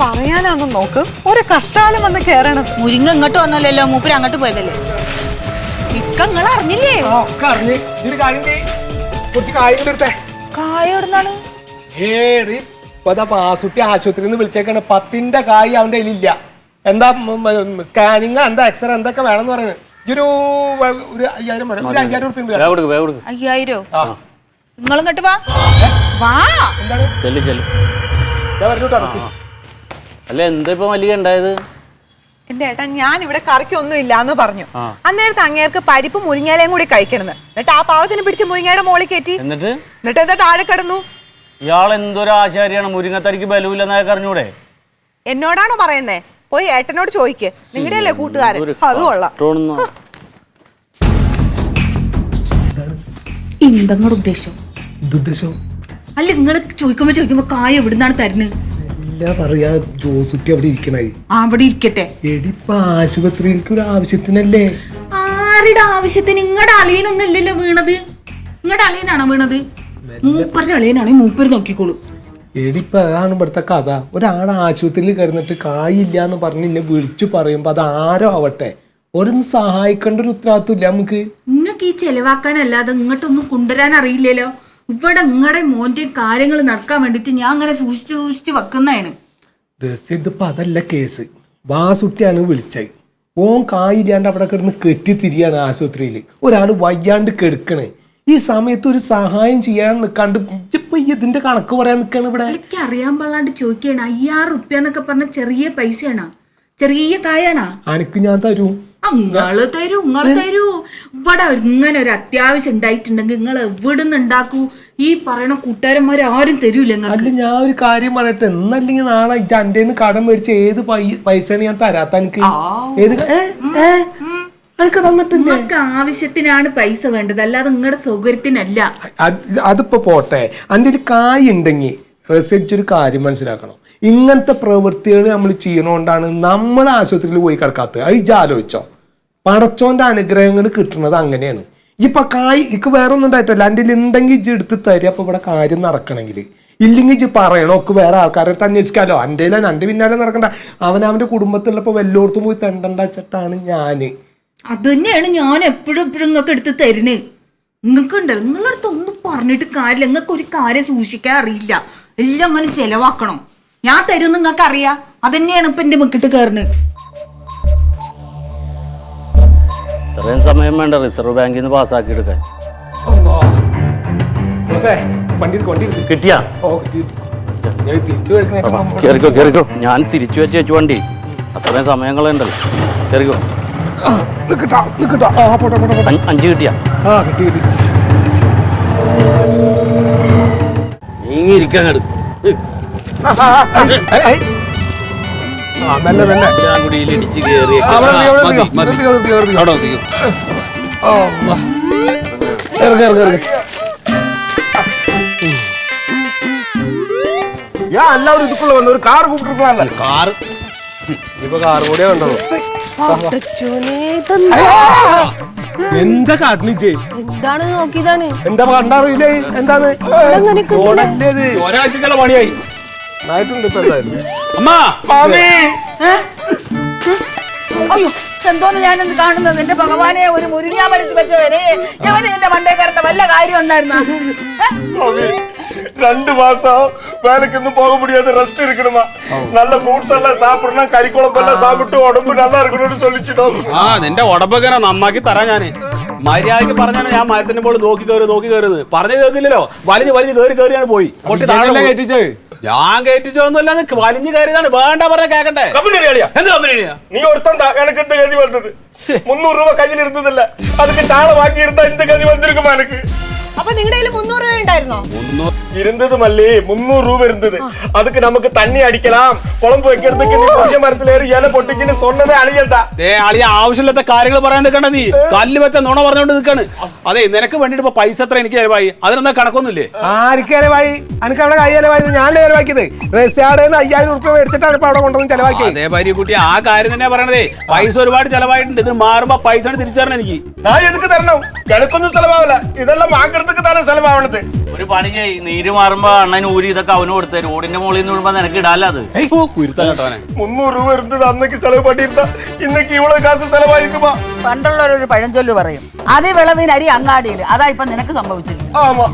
പറയാനാന്ന് നോക്ക്. ഒരു കഷ്ടാലം വന്ന് കേറണം. മുരിങ്ങ ഇങ്ങോട്ട് വന്നല്ലോ മൂപ്പര് അങ്ങോട്ട് പോയതല്ലേ? ഇക്ക നിങ്ങൾ അറിഞ്ഞില്ലേ? ഒക്കെ അറിഞ്ഞ്. കാര്യം ചെയ്യ്. കുറച്ച് കാര്യം എടുത്തേ. കായ എവിടുന്നാണ്? ഏറി ഇപ്പതാ പാസുട്ടി ആശുപത്രിയിൽ നിന്ന് വിളിച്ചേക്കാണ്. പത്തിന്റെ കായ് അവന്റെ കയ്യിലില്ല. എന്താ സ്കാനിങ് എന്താ എക്സ്റേ എന്തൊക്കെ വേണമെന്ന് പറയുന്നത് ഇതൊരു ഒരു വ- ഒരു അയ്യായിരം വരെ ഒരു അയ്യായിരം ഉറുപ്പിക ഉണ്ട് വേഗം കൊടുക്ക് വേഗം കൊടുക്ക്. അയ്യായിരോ? ആ. നിങ്ങൾ ഇങ്ങോട്ട് വാ. വാ. എന്താണ്? ചെല്ലു ചെല്ലു. ഞാൻ പറഞ്ഞു കേട്ടോ അതൊക്കെ അല്ല എന്താ ഇപ്പൊ മല്ലിക ഉണ്ടായത്? എന്റെ ഏട്ടാ ഞാൻ ഇവിടെ കറിക്കൊന്നും ഇല്ലാന്ന് പറഞ്ഞു അന്നേരത്തെ അങ്ങേർക്ക് പരിപ്പ് മുരിങ്ങയിലയും കൂടി കഴിക്കണത് എന്നിട്ട് ആ പാവത്തിന് പിടിച്ച് മുരിങ്ങയുടെ മോളിൽ കയറ്റി. എന്നിട്ട്? എന്നിട്ട് എന്താ താഴെ കിടന്നു? ഇയാൾ എന്തൊരു ആശാരിയാണ്? മുരിങ്ങത്തരിക്ക് ബലമില്ലെന്നൊക്കെ അറിഞ്ഞൂടെ? എന്നോടാണോ പറയുന്നേ? പോയി ഏട്ടനോട് ചോദിക്ക്. നിങ്ങളുടെ അല്ലേ കൂട്ടുകാരൻ? അത് കൊള്ളാം. എന്തെങ്ങളുടെ ഉദ്ദേശം? അല്ല നിങ്ങൾ ചോദിക്കുമ്പോ ചോദിക്കുമ്പോ കായ എവിടുന്നാണ് തരുന്നത്? എല്ലാം പറയാ ജോസുട്ടി അവിടെ ഇരിക്കണായി അവിടെ ഇരിക്കട്ടെ. എടിപ്പ എനിക്ക് ഒരു ആവശ്യത്തിനല്ലേ? ആരുടെ ആവശ്യത്തിന്? നിങ്ങളുടെ അളിയനൊന്നും ഇല്ലല്ലോ വീണത്. നിങ്ങളുടെ അളിയനാണോ വീണത്? മൂപ്പരുടെ അളിയനാണെങ്കിൽ മൂപ്പര് നോക്കിക്കോളൂ. എടിപ്പ അതാണ് ഇവിടുത്തെ കഥ. ഒരാൾ ആശുപത്രിയിൽ കിടന്നിട്ട് കായില്ല എന്ന് പറഞ്ഞ് എന്നെ വിളിച്ചു പറയുമ്പോ അത് ആരോ ആവട്ടെ. ഒരൊന്ന് സഹായിക്കേണ്ട ഒരു ഉത്തരവാദിത്വം ഇല്ല നമുക്ക്. നിങ്ങൾക്ക് ഈ ചെലവാക്കാനല്ലാതെ ഇങ്ങോട്ടൊന്നും കൊണ്ടുവരാൻ അറിയില്ലല്ലോ. ഇവിടെ നിങ്ങളുടെ മോന്റെ കാര്യങ്ങൾ നടക്കാൻ വേണ്ടിട്ട് ഞാൻ അങ്ങനെ സൂക്ഷിച്ച് സൂക്ഷിച്ച് വെക്കുന്നതാണ്. ഇതിപ്പോ അതല്ല കേസ്. വാസുട്ടിയാണ് വിളിച്ചത്. ഓൻ കായില്ലാണ്ട് അവിടെ കിടന്ന് കെട്ടിത്തിരിയാണ് ആശുപത്രിയിൽ ഒരാൾ വയ്യാണ്ട് കെടുക്കണേ. ഈ സമയത്ത് ഒരു സഹായം ചെയ്യാൻ നിൽക്കാണ്ട് ഇപ്പൊ ഇതിന്റെ കണക്ക് പറയാൻ നിൽക്കാണ് ഇവിടെ? എനിക്ക് അറിയാൻ പാടാണ്ട് ചോദിക്കുകയാണ്. അയ്യായിരം റുപ്യ എന്നൊക്കെ പറഞ്ഞ ചെറിയ പൈസയാണോ? ചെറിയ കായാണോ അനക്ക് ഞാൻ തരൂ. നിങ്ങൾ തരൂ നിങ്ങൾ തരൂ. ഇവിടെ ഇങ്ങനെ ഒരു അത്യാവശ്യം ഉണ്ടായിട്ടുണ്ടെങ്കിൽ നിങ്ങൾ എവിടുന്ന് ഉണ്ടാക്കൂ ഈ പറയണ കൂട്ടുകാരന്മാർ ആരും തരൂല അല്ല ഞാൻ ഒരു കാര്യം പറയട്ടെ. എന്നല്ലെങ്കിൽ നാളെ എന്റെ കടം മേടിച്ച് ഏത് പൈസ ഞാൻ തരാത്ത എനിക്ക് ഏത് എനിക്ക് തന്നിട്ടില്ല? ആവശ്യത്തിനാണ് പൈസ വേണ്ടത്. അല്ലാതെ നിങ്ങളുടെ സൗകര്യത്തിനല്ല. അത് അതിപ്പോ പോട്ടെ. അതിന്റെ ഒരു കായ് ഉണ്ടെങ്കിൽ റെസിച്ച് ഒരു കാര്യം മനസ്സിലാക്കണം. ഇങ്ങനത്തെ പ്രവൃത്തികൾ നമ്മൾ ചെയ്യണോണ്ടാണ് നമ്മൾ ആശുപത്രിയിൽ പോയി കിടക്കാത്തത്. അത് ഇജ്ജ് ആലോചിച്ചോ. പടച്ചോന്റെ അനുഗ്രഹങ്ങൾ കിട്ടുന്നത് അങ്ങനെയാണ്. ഇപ്പൊ കായ് ഇക്ക് വേറെ ഒന്നും ഉണ്ടായിട്ടല്ല. എന്റെ ഉണ്ടെങ്കിൽ ഇജ്ജ് എടുത്ത് തരിക. അപ്പൊ ഇവിടെ കാര്യം നടക്കണമെങ്കിൽ ഇല്ലെങ്കിൽ ഇജ്ജ് പറയണോ. ഒക്കെ വേറെ ആൾക്കാരെ അടുത്ത് അന്വേഷിക്കാലോ. എന്റെ എന്റെ പിന്നാലെ നടക്കണ്ട. അവൻ അവന്റെ കുടുംബത്തിലുള്ളപ്പോൾ വല്ലോടത്തും പോയി തെണ്ടണ്ട ഞാൻ. അത് തന്നെയാണ് ഞാൻ എപ്പോഴും എപ്പോഴും നിങ്ങൾക്ക് എടുത്ത് തരുന്നത് നിങ്ങൾക്ക് ഉണ്ടല്ലോ. നിങ്ങളുടെ അടുത്ത് ഒന്നും പറഞ്ഞിട്ട് കാര്യമില്ല. നിങ്ങൾക്ക് ഒരു കാര്യം സൂക്ഷിക്കാൻ അറിയില്ല. എല്ലാം അങ്ങനെ ചെലവാക്കണം. ഞാൻ തരും നിങ്ങൾക്ക് അറിയാം. അതന്നെയാണ് ഇപ്പൊ എന്റെ മുക്കിട്ട് കയറുന്നത് ഇത്രയും സമയം വേണ്ട റിസർവ് ബാങ്കിൽ നിന്ന് പാസ്സാക്കി എടുക്കാൻ. എടുക്ക്, കിട്ടിയാ? കേറിക്കോ കേറിക്കോ. ഞാൻ തിരിച്ചു വെച്ച് വെച്ചു വണ്ടി. അത്രയും സമയങ്ങളുണ്ടല്ലോ. കേറിക്കോ. അഞ്ച് കിട്ടിയാ. നീങ്ങി ഇരിക്കാൻ. ആ, ഒരു കാർ കാർ ഉണ്ടോ എന്താ കാട്ടിനിച്ചേ എന്താണ് നോക്കിയതാണ് എന്താ കണ്ടറിയില്ലേ എന്താണ് പണിയായി. ആയിട്ടുണ്ട് ഇപ്പൊ എന്തായാലും അമ്മ മാമി അയ്യോ എന്തോന്ന് ഞാനെന്ന് കാണുന്നത് എന്റെ ഭഗവാനെ ഒരു മുരിങ്ങാ മരത്ത് വെച്ചവരെ ഞാൻ എന്റെ മണ്ടേ കയറേണ്ട വല്ല കാര്യം ഉണ്ടായിരുന്ന மாமி, ரெண்டு மாசம் வேலைக்கு போக முடியாது ரெஸ்ட் இருக்கணுமா நல்ல ஃப்ரூட்ஸ் எல்லாம் சாப்பிடணும் கறி குழம்பெல்லாம் சாப்பிட்டு உடம்பு நல்லா இருக்கணும்னு சொல்லிச்சிட்டோம் ആ നിന്റെ ഉടമ്പൊക്കെ നന്നാക്കി തരാം ഞാന് മര്യാദക്ക് പറഞ്ഞാണ് ഞാൻ മരത്തിന്റെ പോലെ നോക്കി കയറി നോക്കി കയറുന്നത് പറഞ്ഞു കേൾക്കില്ലല്ലോ വലിഞ്ഞ് വലിഞ്ഞ് കയറി കയറിയാണ് പോയി പൊട്ടി താഴെ പോയി. கேட்டுச்சு ഞാൻ കയറ്റിച്ചോന്നല്ല വലിഞ്ഞു കയറിയതാണ്. വേണ്ട പറഞ്ഞ കേക്കട്ടെ. കമ്പനി അടിയാ എന്ത് കമ്പനി നീ ഒരുത്തം എനിക്ക് എന്ത് കഴുതി വന്നത്? മുന്നൂറ് രൂപ കയ്യിൽ ഇരുന്നതല്ല അതൊക്കെ ചാള വാങ്ങി ഇരുന്ന എന്ത് കഴുതി വന്നിരിക്കും അപ്പൊ നിങ്ങളുടെ കയ്യിൽ മുന്നൂറ് രൂപ ഉണ്ടായിരുന്നോ ഇരുന്നതുമല്ലേ മുന്നൂറ് രൂപ ഇരുന്നത്. അതൊക്കെ നമുക്ക് തണ്ണി അടിക്കലാം குழம்பு വെക്കരുത് ദേ ആവശ്യമില്ലാത്ത കാര്യങ്ങൾ പറയാൻ നിൽക്കണ്ട നീ. കല്ല് വെച്ച നുണ പറഞ്ഞോണ്ട് നിൽക്കാണ്. അതെ നിനക്ക് വേണ്ടിട്ട് ഇപ്പൊ പൈസ എത്ര എനിക്ക് ചെലവായി? അതിനെന്താ കണക്കൊന്നുമില്ലേ? ആർക്ക് ചെലവായി? എനിക്ക് അവിടെ കൈ ചെലവായത് ഞാൻ ചെലവാക്കിയത്. റെസ്റ്റാർഡ് അയ്യായിരം ഉറുപ്പ മേടിച്ചിട്ടാണ് ഇപ്പൊ അവിടെ കൊണ്ടുവന്ന് ചെലവാക്കി അതേ ഭാര്യ കുട്ടി ആ കാര്യം തന്നെ പറയണതേ. പൈസ ഒരുപാട് ചെലവായിട്ടുണ്ട്. ഇത് മാറുമ്പോ പൈസ തിരിച്ചറിയണം എനിക്ക്. ഞാൻ എനിക്ക് തരണം? കിടക്കൊന്നും ചെലവാവില്ല ഇതെല്ലാം വാങ്ങുന്നതൊക്കെ തന്നെ ചെലവാവണത് ഒരു പണി ചെയ്യ് നീര് മാറുമ്പോ അണ്ണൻ ഊരി ഇതൊക്കെ അവന് കൊടുത്ത. റോഡിന്റെ മുകളിൽ നിന്ന് വിടുമ്പോ നിനക്ക് ഇടാല്ല അത്? മുന്നൂറ് രൂപ ഇരുന്നത് അന്നേക്ക് ചെലവ് പട്ടിയിരുന്ന ഇന്നേക്ക് ഇവിടെ കാശ് ചെലവായിരിക്കുമ്പോ. പണ്ടുള്ളവരൊരു പഴഞ്ചൊല്ല് പറയും. അതിവിളവിന് അരി അങ്ങാടിയിൽ അതാ ഇപ്പൊ നിനക്ക് സംഭവിച്ചിട്ടുണ്ട് ആമാ.